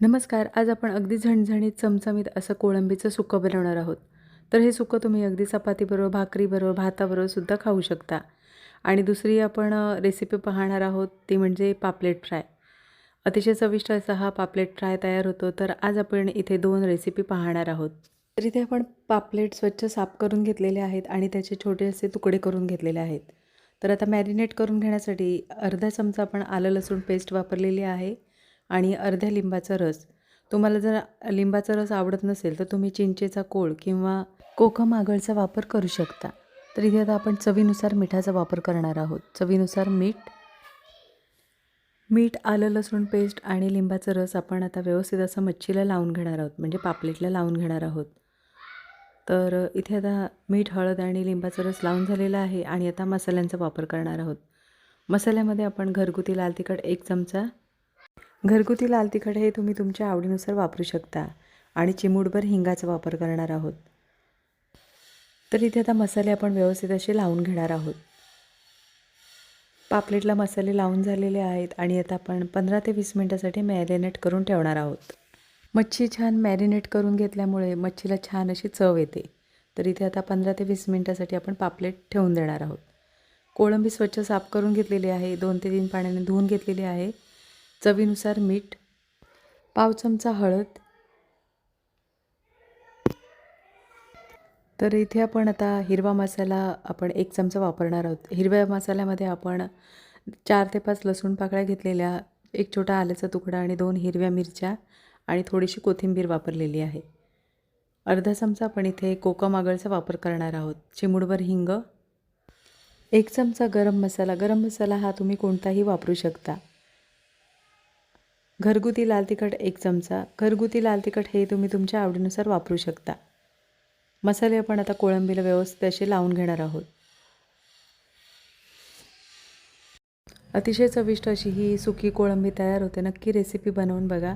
नमस्कार आज आपण अगदी झणझणीत चमचमीत असं कोळंबीचं सुकं बनवणार आहोत. तर हे सुकं तुम्ही अगदी चपातीबरोबर भाकरीबरोबर भाताबरोबर सुद्धा खाऊ शकता. आणि दुसरी आपण रेसिपी पाहणार आहोत ती म्हणजे पापलेट फ्राय. अतिशय चविष्ट असा हा पापलेट फ्राय तयार होतो तर आज आपण इथे दोन रेसिपी पाहणार आहोत. तर इथे आपण पापलेट स्वच्छ साफ करून घेतलेले आहेत आणि त्याचे छोटे असे तुकडे करून घेतलेले आहेत. तर आता मॅरिनेट करून घेण्यासाठी अर्धा चमचा आपण आलं लसूण पेस्ट वापरलेली आहे. आणि अर्ध्या लिंबाचा रस. तुम्हाला जर लिंबाचा रस आवडत नसेल तर तुम्ही चिंचेचा कोळ किंवा कोकम आगळचा वापर करू शकता. तर इथे आता आपण चवीनुसार मिठाचा वापर करणार आहोत. चवीनुसार मीठ मीठ आलं लसूण पेस्ट आणि लिंबाचा रस आपण आता व्यवस्थित असं मच्छीला लावून घेणार आहोत. म्हणजे पापलेटला लावून घेणार आहोत. तर इथे आता मीठ हळद आणि लिंबाचा रस लावून झालेला आहे आणि आता मसाल्यांचा वापर करणार आहोत. मसाल्यामध्ये आपण घरगुती लाल तिखट एक चमचा घरगुती लाल तिखट हे तुम्ही तुमच्या आवडीनुसार वापरू शकता आणि चिमूटभर हिंगाचा वापर करणार आहोत. तर इथे आता मसाले आपण व्यवस्थित असे लावून घेणार आहोत. पापलेटला मसाले लावून झालेले आहेत आणि आता आपण पंधरा ते वीस मिनटासाठी मॅरिनेट करून ठेवणार आहोत. मच्छी छान मॅरिनेट करून घेतल्यामुळे मच्छीला छान अशी चव येते. तर इथे आता पंधरा ते वीस मिनटासाठी आपण पापलेट ठेवून देणार आहोत. कोळंबी स्वच्छ साफ करून घेतलेली आहे. दोन ते तीन पाण्याने धुवून घेतलेली आहे. चवीनुसार मीठ पाव चमचा हळद. तर इथे आपण आता हिरवा मसाला आपण एक चमचा वापरणार आहोत. हिरव्या मसाल्यामध्ये आपण चार ते पाच लसूण पाकळ्या घेतलेल्या एक छोटा आल्याचा तुकडा आणि दोन हिरव्या मिरच्या आणि थोडीशी कोथिंबीर वापरलेली आहे. अर्धा चमचा आपण इथे कोकम आगळचा वापर करणार आहोत. चिमुडभर हिंग. एक चमचा गरम मसाला. गरम मसाला हा तुम्ही कोणताही वापरू शकता. घरगुती लाल तिखट एक चमचा. घरगुती लाल तिखट हे तुम्ही तुमच्या आवडीनुसार वापरू शकता. मसाले आपण आता कोळंबीला व्यवस्थित असे लावून घेणार आहोत. अतिशय चविष्ट अशी ही सुकी कोळंबी तयार होते. नक्की रेसिपी बनवून बघा.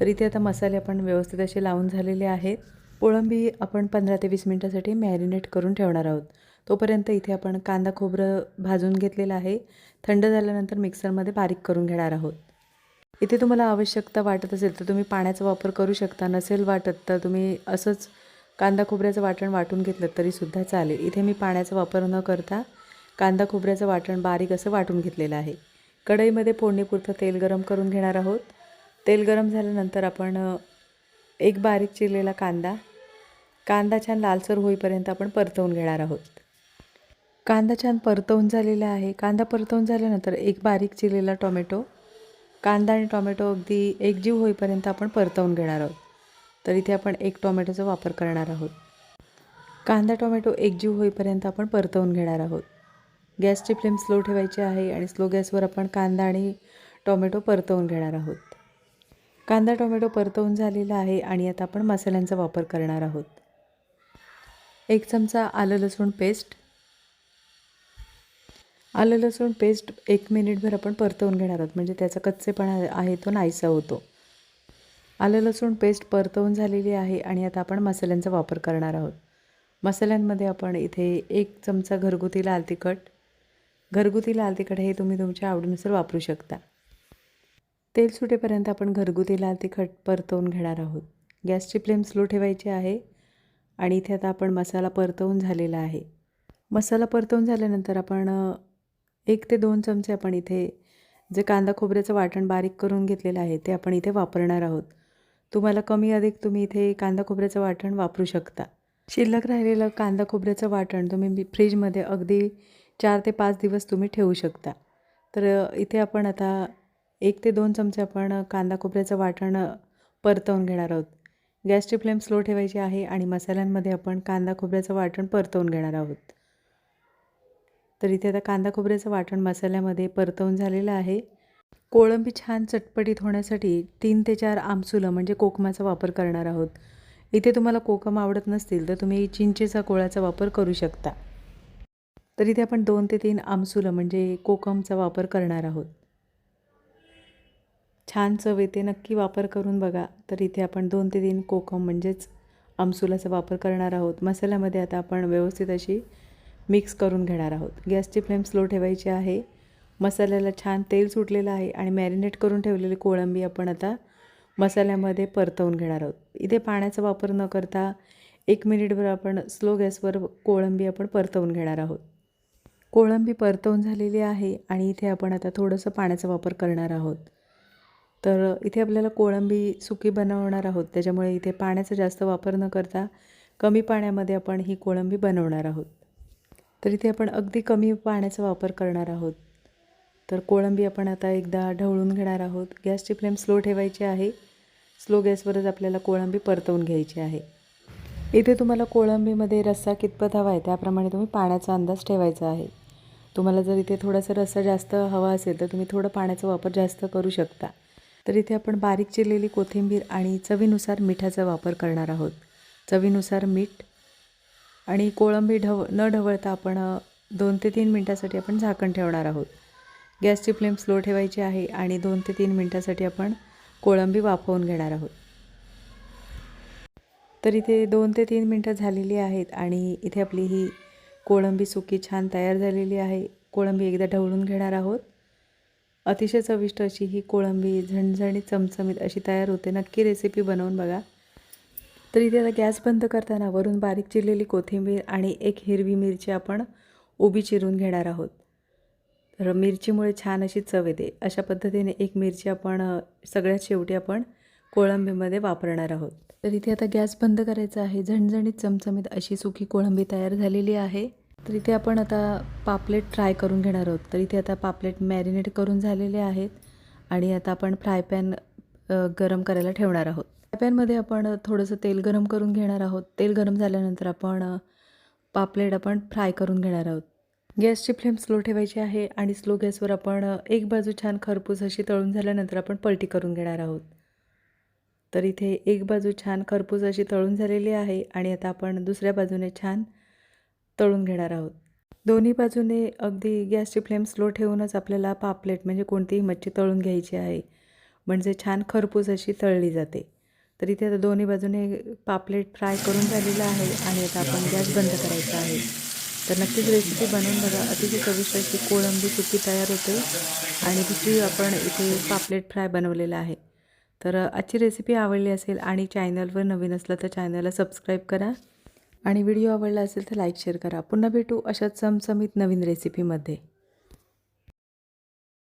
तर इथे आता मसाले आपण व्यवस्थित असे लावून झालेले आहेत. कोळंबी आपण पंधरा ते वीस मिनटासाठी मॅरिनेट करून ठेवणार आहोत. तोपर्यंत इथे आपण कांदा खोबरं भाजून घेतलेलं आहे. थंड झाल्यानंतर मिक्सरमध्ये बारीक करून घेणार आहोत. इथे तुम्हाला आवश्यकता वाटत असेल तर तुम्ही पाण्याचा वापर करू शकता नसेल वाटत तर तुम्ही असंच कांदा खोबऱ्याचं वाटण वाटून घेतलं तरीसुद्धा चालेल. इथे मी पाण्याचा वापर न करता कांदा खोबऱ्याचं वाटण बारीक असं वाटून घेतलेलं आहे. कढईमध्ये फोडणीपुरतं तेल गरम करून घेणार आहोत. तेल गरम झाल्यानंतर आपण एक बारीक चिरलेला कांदा कांदा छान लालसर होईपर्यंत आपण परतवून घेणार आहोत. कांदा छान परतवून झालेला आहे. कांदा परतवून झाल्यानंतर एक बारीक चिरलेला टोमॅटो कांदा आणि टोमॅटो अगदी एकजीव होईपर्यंत आपण परतवून घेणार आहोत. तर इथे आपण एक टोमॅटोचा वापर करणार आहोत. कांदा टोमॅटो एकजीव होईपर्यंत आपण परतवून घेणार आहोत. गॅसची फ्लेम स्लो ठेवायची आहे आणि स्लो गॅसवर आपण कांदा आणि टोमॅटो परतवून घेणार आहोत. कांदा टोमॅटो परतवून झालेला आहे आणि आता आपण मसाल्यांचा वापर करणार आहोत. एक चमचा आलं लसूण पेस्ट आलं लसूण पेस्ट एक मिनिटभर आपण परतवून घेणार आहोत. म्हणजे त्याचा कच्चेपणा आहे तो नाहीसा होतो. आलं लसूण पेस्ट परतवून झालेली आहे आणि आता आपण मसाल्यांचा वापर करणार आहोत. मसाल्यांमध्ये आपण इथे एक चमचा घरगुती लाल तिखट घरगुती लाल तिखट हे तुम्ही तुमच्या आवडीनुसार वापरू शकता. तेल सुटेपर्यंत आपण घरगुती लाल तिखट परतवून घेणार आहोत. गॅसची फ्लेम स्लो ठेवायची आहे आणि इथे आता आपण मसाला परतवून झालेला आहे. मसाला परतवून झाल्यानंतर आपण एक ते दोन चमचे आपण इथे जे कांदा खोबऱ्याचं वाटण बारीक करून घेतलेलं आहे ते आपण इथे वापरणार आहोत. तुम्हाला कमी अधिक तुम्ही इथे कांदा खोबऱ्याचं वाटण वापरू शकता. शिल्लक राहिलेलं कांदा खोबऱ्याचं वाटण तुम्ही फ्रीजमध्ये अगदी चार ते पाच दिवस तुम्ही ठेवू शकता. तर इथे आपण आता एक ते दोन चमचे आपण कांदा खोबऱ्याचं वाटण परतवून घेणार आहोत. गॅसची फ्लेम स्लो ठेवायची आहे आणि मसाल्यांमध्ये आपण कांदा खोबऱ्याचं वाटण परतवून घेणार आहोत. तर इथे आता कांदा खोबऱ्याचं वाटण मसाल्यामध्ये परतवून झालेलं आहे. कोळंबी छान चटपटीत होण्यासाठी तीन ते चार आमसुलं म्हणजे कोकमाचा वापर करणार आहोत. इथे तुम्हाला कोकम आवडत नसतील तर तुम्ही चिंचेचा कोळाचा वापर करू शकता. तर इथे आपण दोन ते तीन आमसुलं म्हणजे कोकमचा वापर करणार आहोत. छान चव येते नक्की वापर करून बघा. तर इथे आपण दोन ते तीन कोकम म्हणजेच आमसुलाचा वापर करणार आहोत. मसाल्यामध्ये आता आपण व्यवस्थित अशी मिक्स करून घेणार आहोत. गॅसची फ्लेम स्लो ठेवायची आहे. मसाल्याला छान तेल सुटलेलं आहे आणि मॅरिनेट करून ठेवलेली कोळंबी आपण आता मसाल्यामध्ये परतवून घेणार आहोत. इथे पाण्याचा वापर न करता एक मिनिटभर आपण स्लो गॅसवर कोळंबी आपण परतवून घेणार आहोत. कोळंबी परतवून झालेली आहे आणि इथे आपण आता थोडंसं पाण्याचा वापर करणार आहोत. तर इथे आपल्याला कोळंबी सुकी बनवणार आहोत. त्याच्यामुळे इथे पाण्याचा जास्त वापर न करता कमी पाण्यामध्ये आपण ही कोळंबी बनवणार आहोत. तर इथे आपण अगदी कमी पाण्याचा वापर करणार आहोत. तर कोळंबी आपण आता एकदा ढवळून घेणार आहोत. गॅसची फ्लेम स्लो ठेवायची आहे. स्लो गॅसवरच आपल्याला कोळंबी परतवून घ्यायची आहे. इथे तुम्हाला कोळंबीमध्ये रस्सा कितपत हवा आहे त्याप्रमाणे तुम्ही पाण्याचा अंदाज ठेवायचा आहे. तुम्हाला जर इथे थोडासा रस्सा जास्त हवा असेल तर तुम्ही थोडं पाण्याचा वापर जास्त करू शकता. तर इथे आपण बारीक चिरलेली कोथिंबीर आणि चवीनुसार मिठाचा वापर करणार आहोत. चवीनुसार मीठ आणि कोळंबी ढव न ढवळता आपण दोन ते तीन मिनटासाठी आपण झाकण ठेवणार आहोत. गॅसची फ्लेम स्लो ठेवायची आहे आणि दोन ते तीन मिनटासाठी आपण कोळंबी वाफवून घेणार आहोत. तर इथे दोन ते तीन मिनटं झालेली आहेत आणि इथे आपली ही कोळंबी सुकी छान तयार झालेली आहे. कोळंबी एकदा ढवळून घेणार आहोत. अतिशय चविष्ट अशी ही कोळंबी झणझणीत चमचमीत अशी तयार होते. नक्की रेसिपी बनवून बघा. तर इथे आता गॅस बंद करताना वरून बारीक चिरलेली कोथिंबीर आणि एक हिरवी मिरची आपण उभी चिरून घेणार आहोत. तर मिरचीमुळे छान अशी चव येते. अशा पद्धतीने एक मिरची आपण सगळ्यात शेवटी आपण कोळंबीमध्ये वापरणार आहोत. तर इथे आता गॅस बंद करायचा आहे. झणझणीत चमचमीत अशी सुकी कोळंबी तयार झालेली आहे. तर इथे आपण आता पापलेट फ्राय करून घेणार आहोत. तर इथे आता पापलेट मॅरिनेट करून झालेले आहेत आणि आता आपण फ्राय पॅन गरम करायला ठेवणार आहोत. पॅनमध्ये आपण थोडंसं तेल गरम करून घेणार आहोत. तेल गरम झाल्यानंतर आपण पापलेट आपण फ्राय करून घेणार आहोत. गॅसची फ्लेम स्लो ठेवायची आहे आणि स्लो गॅसवर आपण एक बाजू छान खरपूस अशी तळून झाल्यानंतर आपण पलटी करून घेणार आहोत. तर इथे एक बाजू छान खरपूस अशी तळून झालेली आहे आणि आता आपण दुसऱ्या बाजूने छान तळून घेणार आहोत. दोन्ही बाजूने अगदी गॅसची फ्लेम स्लो ठेवूनच आपल्याला पापलेट म्हणजे कोणतीही मच्छी तळून घ्यायची आहे. म्हणजे छान खरपूस अशी तळली जाते. तर इथे आता दोन्ही बाजूने पापलेट फ्राय करून झालेलं आहे आणि आता आपण गॅस बंद करायचा आहे. तर नक्कीच रेसिपी बनवून बघा. अतिशय चविष्ट अशी कोळंबी सुकी तयार होते आणि दुसरी आपण इथे पापलेट फ्राय बनवलेला आहे. तर आजची रेसिपी आवडली असेल आणि चॅनलवर नवीन असलं तर चॅनलला सबस्क्राईब करा आणि व्हिडिओ आवडला असेल तर लाईक शेअर करा. पुन्हा भेटू अशाच चमचमीत नवीन रेसिपीमध्ये